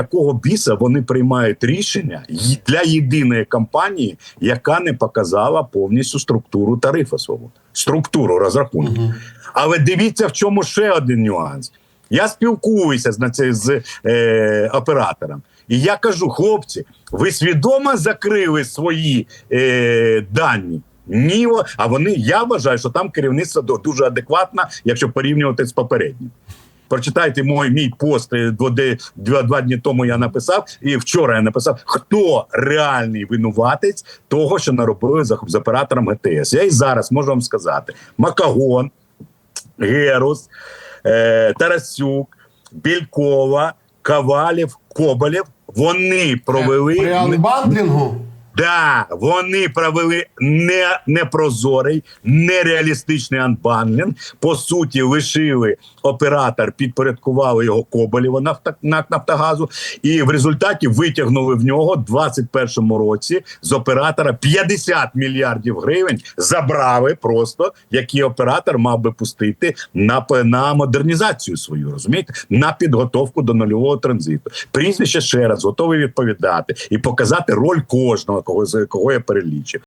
Якого біса вони приймають рішення для єдиної компанії, яка не показала повністю структуру тарифу свого, структуру розрахунку. Але дивіться, в чому ще один нюанс. Я спілкуюся з, це, з е, оператором, і я кажу: хлопці, ви свідомо закрили свої е, дані? Ні, а вони я вважаю, що там керівництво дуже адекватне, якщо порівнювати з попереднім. Прочитайте мой мій пост е, два, два дні тому. Я написав, і вчора я написав, хто реальний винуватець того, що наробили з, з оператором ГТС. Я і зараз можу вам сказати: Макагон, Герус, е, Тарасюк, Бількова, Кавалів, Коболєв. Вони провели При анбандлінгу Да, вони провели не непрозорий, нереалістичний анбанлінг. По суті, лишили оператор, підпорядкували його Коболєва нафта, НАК Нафтогазу, і в результаті витягнули в нього в 21-му році з оператора 50 мільярдів гривень. Забрали просто, які оператор мав би пустити на, на модернізацію свою, розумієте, на підготовку до нульового транзиту. Прізвище ще раз готовий відповідати і показати роль кожного, кого кого я перелічив.